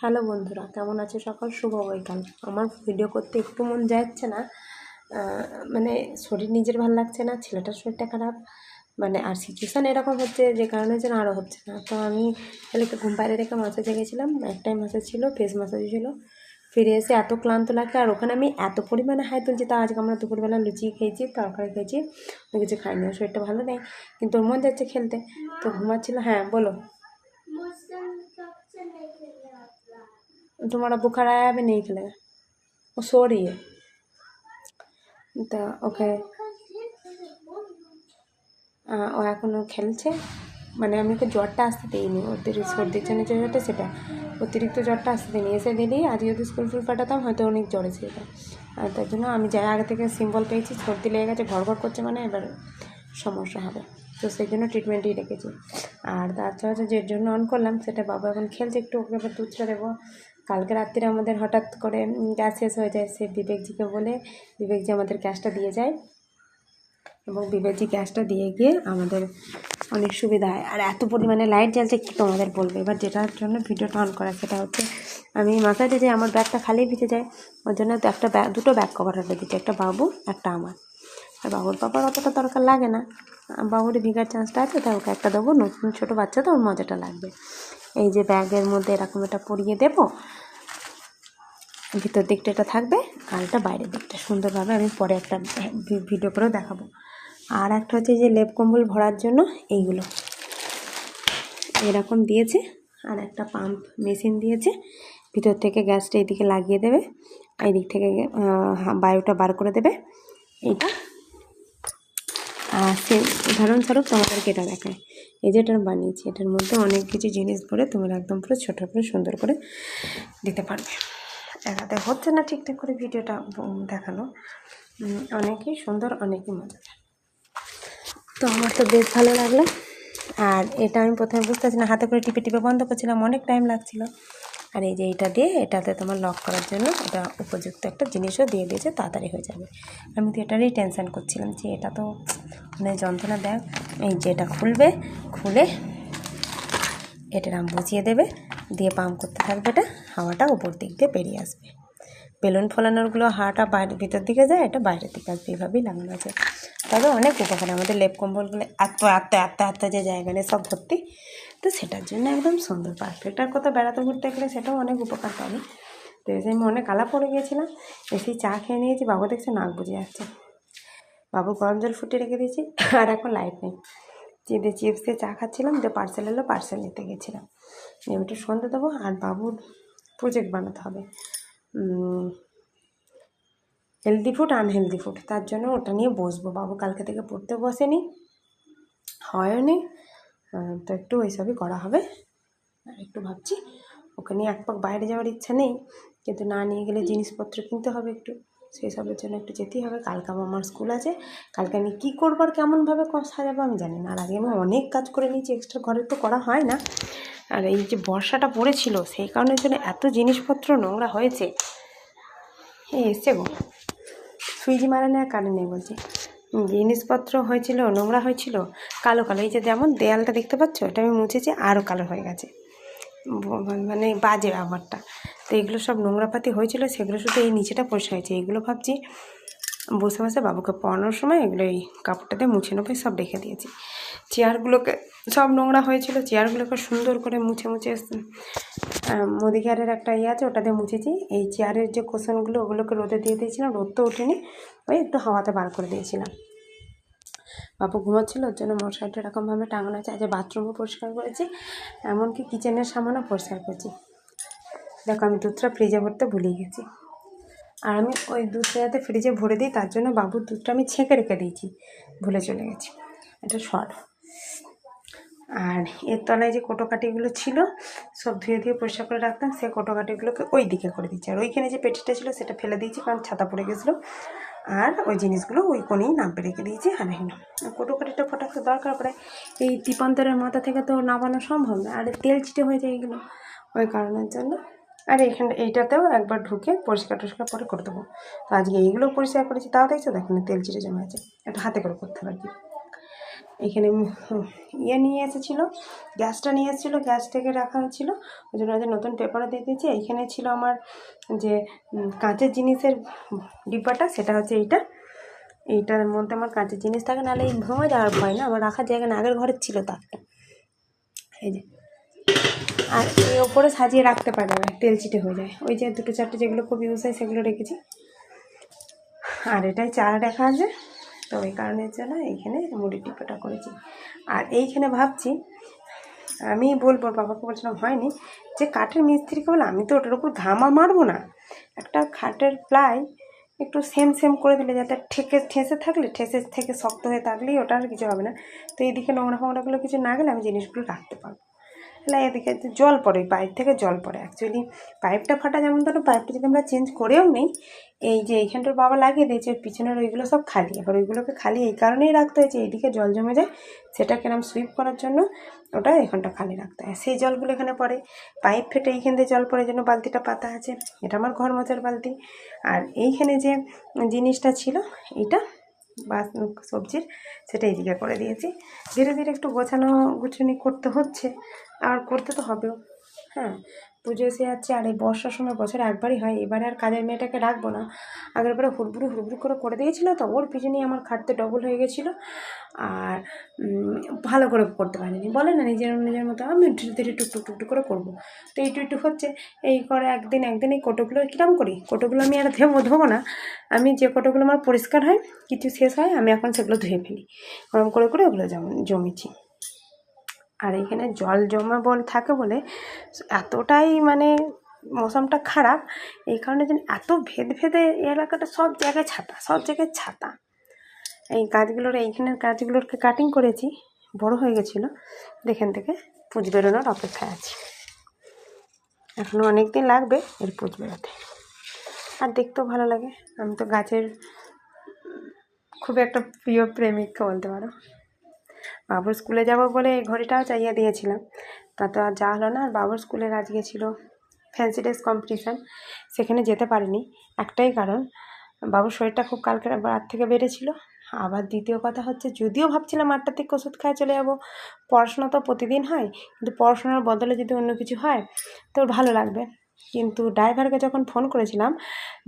Hello বন্ধুরা, কেমন আছে সকাল? শুভ বৈকাল। আমার ভিডিও করতে একটু মন যাচ্ছে না। মানে শরীর নিজের ভালো লাগছে না, ছেলেটার শরীরটা খারাপ। মানে আর সিচুয়েশান এরকম হচ্ছে যে কারণে যেন আরও হচ্ছে না। তো আমি ছেলেকে ঘুম বাইরে রেখে মাসাজে গেছিলাম। একটাই মাসাজ ছিল ফেস মাসাজ ছিল। ফিরে এসে এত ক্লান্ত লাগে আর ওখানে আমি এত পরিমাণে হাই তুলছি, তা আজকে আমরা দুপুরবেলা লুচি খেয়েছি, তরকারি খেয়েছি। কিছু খাইনি, শরীরটা ভালো নেই, কিন্তু ওর মন যাচ্ছে খেলতে। তো ঘুমাচ্ছিল হ্যাঁ বলো। तुम्हारा बुखार आया भी नहीं खेलेगा वो सो रही है তা ওকে আহ, ও এখনও খেলছে মানে আমি ওকে জ্বরটা আসতে দিইনি অতিরিক্ত সর্দির জন্য যে জ্বরটা সেটা অতিরিক্ত জ্বরটা আসতে দিইনি এসে দিলেই আজ যদি স্কুল ফুল পাঠাতাম হয়তো অনেক জ্বর এসে যেত আর তার জন্য আমি যাই আগে থেকে সিম্বল পেয়েছি সর্দি লেগে গেছে ঘর ঘর করছে মানে এবার সমস্যা হবে তো সেই জন্য ট্রিটমেন্টই রেখেছি আর তাছাড়া হচ্ছে যের জন্য অন করলাম সেটা বাবা এখন খেলছে একটু ওকে এবার দুধটা দেবো কালকে রাত্রে আমাদের হঠাৎ করে গ্যাস শেষ হয়ে যায়, সে বিবেকজিকে বলে, বিবেকজি আমাদের গ্যাসটা দিয়ে যায় এবং বিবেকজি গ্যাসটা দিয়ে গিয়ে আমাদের অনেক সুবিধা হয়। আর এত পরিমাণে লাইট জ্বলছে, কী তোমাদের বলব? এবার যেটার জন্য ভিডিওটা অন করা, সেটা হচ্ছে আমি মাথায় যে আমার ব্যাগটা খালি ভিজে যায়, ওর জন্য একটা ব্যাগ দুটো ব্যাগ কভার হতে দিচ্ছি একটা বাবু, একটা আমার। আর বাবুর পাপার অতটা দরকার লাগে না। বাবুর ভিগার চান্সটা আছে, তাই ওকে একটা দেবো, নতুন ছোটো বাচ্চা তো ওর মজাটা লাগবে। এই যে ব্যাগের মধ্যে এরকম এটা পরিয়ে দেবো। ভিতর দিকটা এটা থাকবে আর এটা বাইরের দিকটা। সুন্দরভাবে আমি পরে একটা ভিডিও করেও দেখাবো। আর একটা হচ্ছে যে লেপ কম্বল ভরার জন্য এইগুলো। এরকম দিয়েছে, আর একটা পাম্প মেশিন দিয়েছে। ভিতর থেকে গ্যাসটা এদিকে লাগিয়ে দেবে এই দিক থেকে বায়ুটা বার করে দেবে। এইটা আর সে উদাহরণস্বরূপ তোমাদেরকে এটা দেখায়। এই যে এটা বানিয়েছি, এটার মধ্যে অনেক কিছু জিনিস ভরে তোমরা একদম পুরো ছোটো করে সুন্দর করে দিতে পারবে। একাতে হচ্ছে না ঠিকঠাক করে ভিডিওটা দেখানো। অনেকই সুন্দর, অনেকই মজার। তো আমার তো বেশ ভালো লাগল। আর এটা আমি প্রথমে বুঝতে পারছি না, হাতে করে টিপে টিপে বন্ধ করছিলাম, অনেক টাইম লাগছিল। আর এই যে এটা দিয়ে এটাতে তোমার লক করার জন্য এটা উপযুক্ত একটা জিনিসও দিয়ে দিয়েছে, তাড়াতাড়ি হয়ে যাবে। আমি তো এটারই টেনশান করছিলাম যে এটা তো মানে যন্ত্রণা দেয় এই যে এটা খুলবে, খুলে এটা রাম বুঝিয়ে দেবে, দিয়ে পাম্প করতে থাকবে এটা, হাওয়াটা উপর দিক দিয়ে বেরিয়ে আসবে। বেলুন ফোলানোরগুলো হাওয়াটা বাইরের ভিতর দিকে যায়, এটা বাইরের দিকে আসবে এইভাবেই লাগানো আছে। তবে অনেক উপকার, আমাদের লেপ কম্বলগুলো এত এত এত এত যে জায়গা নিয়ে সব ভর্তি। তো সেটার জন্য একদম সুন্দর পারফেক্ট আর কোথাও বেড়াতে ঘুরতে গেলে সেটাও অনেক উপকার পাবে। তো এসে আমি অনেক কালা পড়ে গিয়েছিলাম এসেই চা খেয়ে নিয়েছি, বাবু দেখছে নাক বুঝে যাচ্ছে। বাবু গরম জল ফুটিয়ে রেখে দিয়েছি, আর এখন লাইট নেই। চিপে চিপস দিয়ে চা খাচ্ছিলাম, যে পার্সেল এলো পার্সেল নিতে গেছিলাম। আমি একটু সন্ধে দেবো, আর বাবুর প্রজেক্ট বানাতে হবে। হেলদি ফুড আনহেলদি ফুড তার জন্য ওটা নিয়ে বসবো। বাবু কালকে থেকে পড়তে বসেনি। হয়নি। আহ, তো একটু ওইসবই করা হবে। আর একটু ভাবছি ওকে নিয়ে এক পাক বাইরে যাওয়ার ইচ্ছা নেই। কিন্তু না নিয়ে গেলে জিনিসপত্র কিনতে হবে একটু। সেই সবের জন্য একটু যেতেই হবে। কালকে আবার আমার স্কুল আছে। কালকে আমি কী করব আর কেমনভাবে সাজাবো আমি জানি না। আর আগে আমি অনেক কাজ করে নিয়েছি। এক্সট্রা ঘরে তো করা হয় না। আর এই যে বর্ষাটা পড়েছিল সেই কারণের জন্য এত জিনিসপত্র নোংরা হয়েছে। এসছে গো। সুইচ মারা নেওয়ার কারণ বলছি। জিনিসপত্র হয়েছিল, নোংরা হয়েছিল, কালো কালো। এই যে যেমন দেয়ালটা দেখতে পাচ্ছ, এটা আমি মুছেছি আরও কালো হয়ে গেছে। মানে বাজে ব্যাপারটা। তো এগুলো সব নোংরাপাতি হয়েছিল, সেগুলো শুধু এই নিচেটা পরিষ্কার হয়েছে। এইগুলো ভাবছি বসে বসে বাবুকে পড়ানোর সময় এগুলো এই কাপড়টাতে মুছে নেব সব রেখে দিয়েছি। চেয়ারগুলোকে, সব নোংরা হয়েছিল, চেয়ারগুলোকে সুন্দর করে মুছে মুছে আহ, মুদিখারের একটা ইয়ে আছে ওটাতে মুছেছি। এই চেয়ারের যে কোশনগুলো ওগুলোকে রোদে দিয়ে দিয়েছিলাম রোদ তো ওঠেনি। ওই একটু হাওয়াতে বার করে দিয়েছিলাম। বাবু ঘুমাচ্ছিল ওর জন্য মশারিটা এরকমভাবে টাঙানো আছে। আজ বাথরুমও পরিষ্কার করেছি এমনকি কিচেনের সামানও পরিষ্কার করেছি। দেখো আমি দুধটা ফ্রিজে ভরতে ভুলে গেছি। আর আমি ওই দুধটা যাতে ফ্রিজে ভরে দিই তার জন্য বাবুর দুধটা আমি ছেঁকে রেখে দিয়েছি। ভুলে চলে গেছি। এটা শর্ট আর এর তলায় যে কোটোকাটিগুলো ছিল, সব ধুয়ে ধুয়ে পরিষ্কার করে রাখতাম, সেই কোটোকাটিগুলোকে ওই দিকে করে দিচ্ছি। আর ওইখানে যে পেটিটা ছিল, সেটা ফেলে দিয়েছি, কারণ ছাতা পড়ে গেছিল। আর ওই জিনিসগুলো ওই কোণেই নামবে রেখে দিয়েছি আর এখানে কোটোকাটিটা ফটাতে দরকার পড়ে এই তিপান্তরের মাথা থেকে তো নামানো সম্ভব না, আর তেল চিটে হয়ে যায় এগুলো ওই কারণের জন্য। আর এখানে, এইটাতেও একবার ঢুকে পরিষ্কার টরিষ্কার পরে করে দেবো। তো আজকে এইগুলো পরিষ্কার করেছি, তাও দেখছ দেখেন তেল চিটে জমা আছে। এটা হাতে করে করতে পারি এখানে ইয়ে নিয়ে এসেছিল, গ্যাসটা নিয়ে এসেছিল, গ্যাস থেকে রাখা ছিল ওই জন্য ওদের নতুন পেপারও দিয়ে দিয়েছি। এইখানে ছিল আমার যে কাঁচের জিনিসের ডিব্বাটা, সেটা হচ্ছে এইটা। এইটার মধ্যে আমার কাঁচের জিনিস থাকে, নাহলে এই ভেঙে যাওয়ার ভয় না, আমার রাখার জায়গা না, আগের ঘরের ছিল তারটা এই যে। আর এই ওপরে সাজিয়ে রাখতে পারা যাবে তেল চিটে হয়ে যায়। ওই যে দুটো চারটে যেগুলো খুব ইউজ হয়, সেগুলো রেখেছি। আর এটাই চারা রাখা আছে। তো ওই কারণের জন্য এইখানে মুড়ি টিপোটা করেছি। আর এইখানে ভাবছি, আমি বলব, বাবাকে বলছিলাম, হয়নি, যে কাঠের মিস্ত্রিকে বলে আমি তো ওটার উপর ঘামা মারবো না। একটা খাটের প্লাই একটু সেম সেম করে দিলে যাতে ঠেকে, ঠেসে থাকলে, ঠেসে থেকে শক্ত হয়ে থাকলেই ওটা আর কিছু হবে না। তো এইদিকে নোংরা ফোংরাগুলো কিছু না গেলে আমি জিনিসগুলো রাখতে পারব। তাহলে এদিকে জল পড়ে, পাইপ থেকে জল পড়ে। অ্যাকচুয়ালি পাইপটা ফাটা যেমন ধরো, পাইপটা যদি আমরা চেঞ্জ করেও নেই, এই যে এইখানটার বাবা লাগিয়ে দিয়েছে, পিছনের ওইগুলো সব খালি। এবার ওইগুলোকে খালি এই কারণেই রাখতে হয়েছে, এইদিকে জল জমে যায় সেটা কেরম সুইপ করার জন্য ওটা এখানটা খালি রাখতে হয়। সেই জলগুলো এখানে পড়ে, পাইপ ফেটে এইখান দিয়ে জল পড়ে জন্য বালতিটা পাতা আছে। এটা আমার ঘর মোছার বালতি। আর এইখানে যে জিনিসটা ছিল, এইটা বা সবজির, সেটা এদিকে করে দিয়েছি। ধীরে ধীরে একটু গোছানো গুছানি করতে হচ্ছে। আর করতে তো হবেও। হ্যাঁ পুজো এসে যাচ্ছে আর এই বর্ষার সময় বছরে একবারই হয়। এবারে আর কাজের মেয়েটাকে রাখব না। আগের বারে হুড়বুড়ি হুড়বুড়ি করে করে দিয়েছিল তো ওর পিছনেই আমার খাটতে ডবল হয়ে গেছিল। আর ভালো করে করতে পারিনি। বলে না নিজের নিজের মতো, আমি ধীরে ধীরে টুকটুক টুকটুক করে করব। তো এইটু একটু হচ্ছে, এই করে একদিন একদিন এই কোটোগুলো কীরকম করি? কোটোগুলো আমি আর ধোবো ধোবো না। আমি যে কোটোগুলো আমার পরিষ্কার হয়, কিছু শেষ হয়, আমি এখন সেগুলো ধুয়ে ফেলি। গরম করে করে ওগুলো যেমন জমিছি। আর এখানে জল জমা বল থাকে বলে এতটাই মানে মৌসুমটা খারাপ, এই কারণে যেন এত ভেদ ভেদে এলাকাটা সব জায়গায় ছাতা, সব জায়গায় ছাতা। এই গাছগুলোর, এইখানের গাছগুলোকে কাটিং করেছি, বড় হয়ে গেছিল, এখান থেকে পুঁজ বেরোনোর অপেক্ষায় আছি। এখনও অনেক দিন লাগবে এর পুঁজ বেরোতে। আর দেখতেও ভালো লাগে, আমি তো গাছের খুব একটা প্রিয় প্রেমিককে বলতে পারো। বাবুর স্কুলে যাব বলে এই ঘড়িটাও চাইয়ে দিয়েছিলাম। তা তো আর যাওয়া হলো না, আর বাবুর স্কুলের আজকে ছিল ফ্যান্সি ড্রেস কম্পিটিশান সেখানে যেতে পারিনি। একটাই কারণ, বাবুর শরীরটা খুব কালকে রাত থেকে বেড়েছিল। আবার দ্বিতীয় কথা হচ্ছে, যদিও ভাবছিলাম আটটা থেকে ওষুধ খায় চলে যাব, পড়াশোনা তো প্রতিদিন হয়, কিন্তু পড়াশোনার বদলে যদি অন্য কিছু হয়, তো ভালো লাগবে। কিন্তু ড্রাইভারকে যখন ফোন করেছিলাম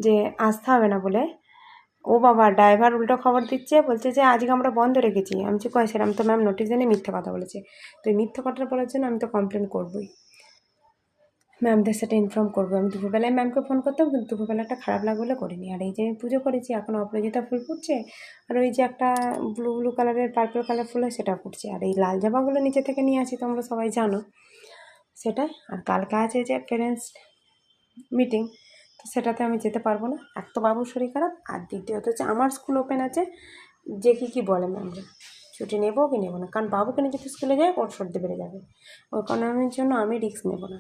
যে আসতে হবে না বলে ও বাবা, ড্রাইভার উল্টো খবর দিচ্ছে, বলছে যে আজকে আমরা বন্ধ রেখেছি। আমি যে কয় সেরকম তো ম্যাম নোটিশ জেনে মিথ্যে কথা বলেছে। তো এই মিথ্যে কথাটা বলার জন্য আমি তো কমপ্লেন করবোই। ম্যামদের সাথে ইনফর্ম করব। আমি দুপুরবেলায় ম্যামকে ফোন করতাম, কিন্তু দুপুরবেলাটা খারাপ লাগবে বলে করিনি। আর এই যে আমি পুজো করেছি, এখন অপরাজিতা ফুল ফুটছে, আর ওই যে একটা ব্লু ব্লু কালারের পার্পল কালার ফুল হয় সেটা ফুটছে। আর এই লাল জামাগুলো নিচে থেকে নিয়ে আসি, তোমরা সবাই জানো। সেটাই। আর কালকে আছে যে প্যারেন্টস মিটিং তো সেটাতে আমি যেতে পারব না। এক তো বাবুর শরীর খারাপ, আর দ্বিতীয়ত হচ্ছে আমার স্কুল ওপেন আছে, যে কি কী বলে ম্যামরা ছুটি নেব কি নেব না, কারণ বাবুকে নিয়ে যদি স্কুলে যায় ওর সর্দি বেড়ে যাবে। ওই কারণের জন্য আমি রিস্ক নেব না।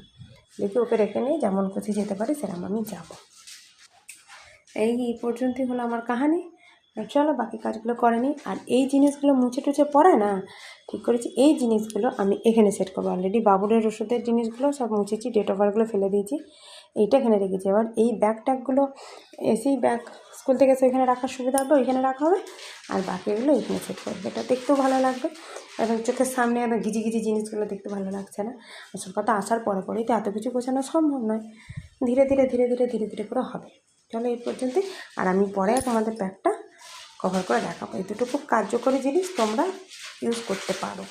দেখি ওকে রেখে নিয়ে যেমন খুশি যেতে পারি সেরকম আমি যাব। এই পর্যন্তই হলো আমার কাহানি। চলো বাকি কাজগুলো করে নিই। আর এই জিনিসগুলো মুছে টুছে পড়ে না, ঠিক করেছি, এই জিনিসগুলো আমি এখানে সেট করব। অলরেডি বাবুরের ওষুধের জিনিসগুলো সব মুছেছি ডেট ওভারগুলো ফেলে দিয়েছি। এইটা এখানে রেখেছি। এবার এই ব্যাগ ট্যাগগুলো এসেই ব্যাগ স্কুল থেকে এসে এখানে রাখার সুবিধা হবে, ওইখানে রাখা হবে। আর বাকিগুলো এখানে সেট করবে এটা দেখতেও ভালো লাগবে। এবং চোখের সামনে একদম ঘিজি ঘিজি জিনিসগুলো দেখতে ভালো লাগছে না। আসল কথা, আসার পরে পরেই তো এত কিছু গোছানো সম্ভব নয়। ধীরে ধীরে ধীরে ধীরে ধীরে ধীরে করে হবে। চলো এই পর্যন্তই। আর আমি পরে তোমাদের ব্যাগটা কভার করে দেখাবো। এই দুটো খুব কার্যকরী জিনিস তোমরা ইউজ করতে পারো।